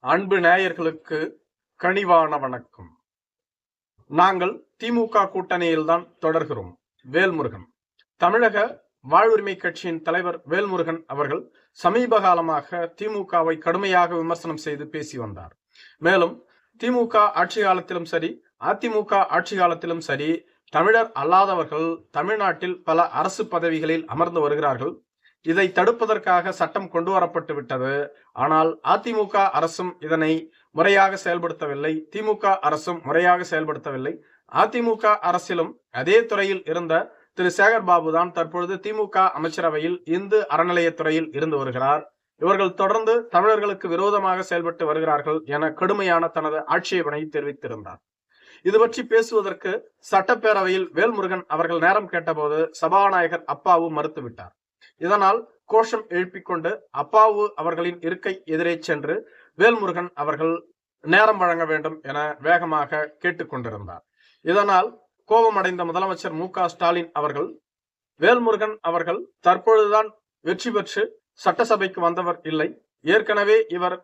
அன்பு நேயர்களுக்கு கனிவான வணக்கம். நாங்கள் திமுக கூட்டணியில்தான் தொடர்கிறோம். வேல்முருகன். தமிழக வாழ்வுரிமை கட்சியின் தலைவர் வேல்முருகன் அவர்கள் சமீப காலமாக திமுகவை கடுமையாக விமர்சனம் செய்து பேசி வந்தார். மேலும் திமுக ஆட்சி காலத்திலும் சரி அதிமுக ஆட்சி காலத்திலும் சரி தமிழர் அல்லாதவர்கள் தமிழ்நாட்டில் பல அரசு பதவிகளில் அமர்ந்து வருகிறார்கள். இதை தடுப்பதற்காக சட்டம் கொண்டு வரப்பட்டு விட்டது. ஆனால் அதிமுக அரசும் இதனை முறையாக செயல்படுத்தவில்லை. திமுக அரசும் முறையாக செயல்படுத்தவில்லை. அதிமுக அரசிலும் அதே துறையில் இருந்த திரு. சேகர் பாபு தான் தற்பொழுது திமுக அமைச்சரவையில் இந்து அறநிலையத்துறையில் இருந்து வருகிறார். இவர்கள் தொடர்ந்து தமிழர்களுக்கு விரோதமாக செயல்பட்டு வருகிறார்கள் என கடுமையான தனது ஆட்சேபனை தெரிவித்திருந்தார். இது பற்றி பேசுவதற்கு சட்டப்பேரவையில் வேல்முருகன் அவர்கள் நேரம் கேட்டபோது சபாநாயகர் அப்பாவு மறுத்துவிட்டார். இதனால் கோஷம் எழுப்பிக் கொண்டு அப்பாவு அவர்களின் இருக்கை எதிரே சென்று வேல்முருகன் அவர்கள் நேரம் வழங்க வேண்டும் என வேகமாக கேட்டுக்கொண்டிருந்தார் இதனால் கோபமடைந்த முதலமைச்சர் மு ஸ்டாலின் அவர்கள் வேல்முருகன் அவர்கள் தற்பொழுதுதான் வெற்றி பெற்று சட்டசபைக்கு வந்தவர் இல்லை. ஏற்கனவே இவர்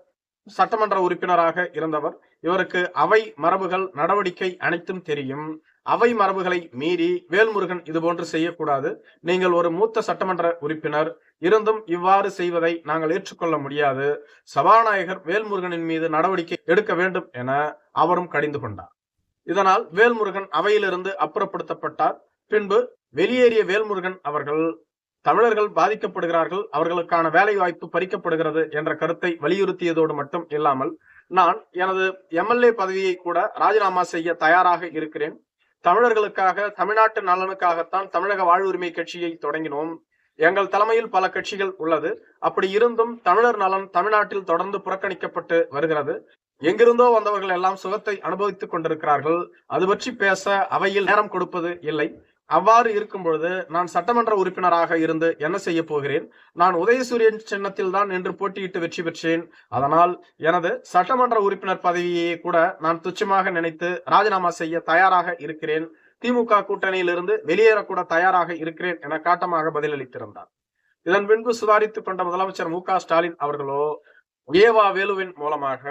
சட்டமன்ற உறுப்பினராக இருந்தவர். இவருக்கு அவை மரபுகள் நடவடிக்கை அனைத்தும் தெரியும். அவை மரபுகளை மீறி வேல்முருகன் இதுபோன்று செய்யக்கூடாது. நீங்கள் ஒரு மூத்த சட்டமன்ற உறுப்பினர் இருந்தும் இவ்வாறு செய்வதை நாங்கள் ஏற்றுக்கொள்ள முடியாது. சபாநாயகர் வேல்முருகனின் மீது நடவடிக்கை எடுக்க வேண்டும் என அவரும் கடிந்து கொண்டார். இதனால் வேல்முருகன் அவையிலிருந்து அப்புறப்படுத்தப்பட்டார். பின்பு வெளியேறிய வேல்முருகன் அவர்கள் தமிழர்கள் பாதிக்கப்படுகிறார்கள் அவர்களுக்கான வேலை வாய்ப்பு பறிக்கப்படுகிறது என்ற கருத்தை வலியுறுத்தியதோடு மட்டும் இல்லாமல் நான் எனது எம்எல்ஏ பதவியை கூட ராஜினாமா செய்ய தயாராக இருக்கிறேன். தமிழர்களுக்காக தமிழ்நாட்டு நலனுக்காகத்தான் தமிழக வாழ்வுரிமை கட்சியை தொடங்கினோம். எங்கள் தலைமையில் பல கட்சிகள் உள்ளது. அப்படி இருந்தும் தமிழர் நலன் தமிழ்நாட்டில் தொடர்ந்து புறக்கணிக்கப்பட்டு வருகிறது. எங்கிருந்தோ வந்தவர்கள் எல்லாம் சுகத்தை அனுபவித்துக் கொண்டிருக்கிறார்கள். அது பற்றி பேச அவையில் நேரம் கொடுப்பது இல்லை. அவ்வாறு இருக்கும் பொழுது நான் சட்டமன்ற உறுப்பினராக இருந்து என்ன செய்ய போகிறேன்? நான் உதயசூரியன் சின்னத்தில் தான் என்று போட்டியிட்டு வெற்றி பெற்றேன். அதனால் எனது சட்டமன்ற உறுப்பினர் பதவியை கூட நான் துச்சமாக நினைத்து ராஜினாமா செய்ய தயாராக இருக்கிறேன். திமுக கூட்டணியிலிருந்து வெளியேறக்கூட தயாராக இருக்கிறேன் என காட்டமாக பதிலளித்திருந்தார். இதன் பின்பு சுதாரித்துக் கொண்ட முதலமைச்சர் மு ஸ்டாலின் அவர்களோ ஏவா வேலுவின் மூலமாக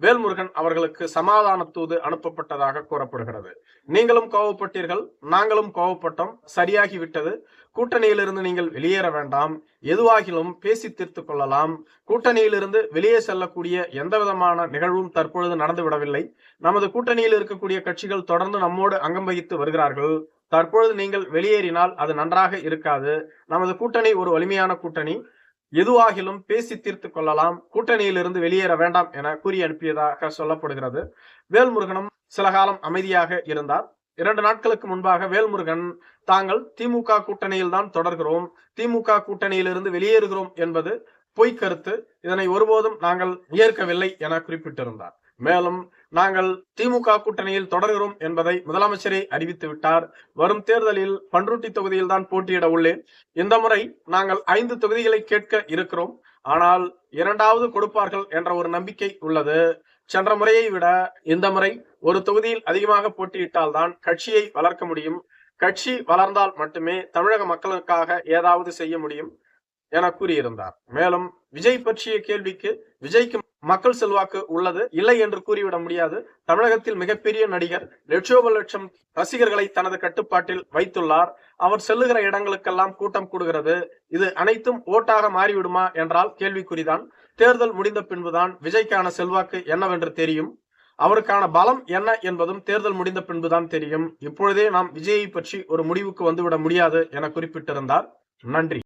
வேல்முருகன் அவர்களுக்கு சமாதான தூது அனுப்பப்பட்டதாக கூறப்படுகிறது. நீங்களும் கோவப்பட்டீர்கள் நாங்களும் கோவப்பட்டோம் சரியாகி விட்டது. கூட்டணியிலிருந்து நீங்கள் வெளியேற வேண்டாம். எதுவாகிலும் பேசி தீர்த்து கொள்ளலாம். கூட்டணியிலிருந்து வெளியே செல்லக்கூடிய எந்த விதமான நிகழ்வும் தற்பொழுது நடந்துவிடவில்லை. நமது கூட்டணியில் இருக்கக்கூடிய கட்சிகள் தொடர்ந்து நம்மோடு அங்கம் வகித்து வருகிறார்கள். தற்பொழுது நீங்கள் வெளியேறினால் அது நன்றாக இருக்காது. நமது கூட்டணி ஒரு வலிமையான கூட்டணி. எதுவாகிலும் பேசி தீர்த்து கொள்ளலாம். கூட்டணியிலிருந்து வெளியேற வேண்டாம் என கூறி அனுப்பியதாக சொல்லப்படுகிறது. வேல்முருகனும் சில காலம் அமைதியாக இருந்தார். இரண்டு நாட்களுக்கு முன்பாக வேல்முருகன் தாங்கள் திமுக கூட்டணியில் தான் தொடர்கிறோம். திமுக கூட்டணியிலிருந்து வெளியேறுகிறோம் என்பது பொய்க்கருத்து இதனை ஒருபோதும் நாங்கள் ஏற்கவில்லை என குறிப்பிட்டிருந்தார். மேலும் நாங்கள் திமுக கூட்டணியில் தொடர்கிறோம் என்பதை முதலமைச்சரே அறிவித்து விட்டார். வரும் தேர்தலில் பன்ருட்டி தொகுதியில் தான் போட்டியிட உள்ளேன். இந்த முறை நாங்கள் ஐந்து தொகுதிகளை கேட்க இருக்கிறோம். ஆனால் இரண்டாவது கொடுப்பார்கள் என்ற ஒரு நம்பிக்கை உள்ளது. சென்ற முறையை விட இந்த முறை ஒரு தொகுதியில் அதிகமாக போட்டியிட்டால் தான் கட்சியை வளர்க்க முடியும். கட்சி வளர்ந்தால் மட்டுமே தமிழக மக்களுக்காக ஏதாவது செய்ய முடியும் என கூறியிருந்தார். மேலும் விஜய் பற்றிய கேள்விக்கு விஜய்க்கு மக்கள் செல்வாக்கு உள்ளது இல்லை என்று கூறிவிட முடியாது. தமிழகத்தில் மிகப்பெரிய நடிகர் லட்சோப லட்சம் ரசிகர்களை தனது கட்டுப்பாட்டில் வைத்துள்ளார். அவர் செல்லுகிற இடங்களுக்கெல்லாம் கூட்டம் கூடுகிறது. இது அனைத்தும் ஓட்டாக மாறிவிடுமா என்றால் கேள்விக்குறிதான். தேர்தல் முடிந்த பின்புதான் விஜய்க்கான செல்வாக்கு என்னவென்று தெரியும். அவருக்கான பலம் என்ன என்பதும் தேர்தல் முடிந்த பின்புதான் தெரியும். இப்பொழுதே நாம் விஜயை பற்றி ஒரு முடிவுக்கு வந்துவிட முடியாது என குறிப்பிட்டிருந்தார். நன்றி.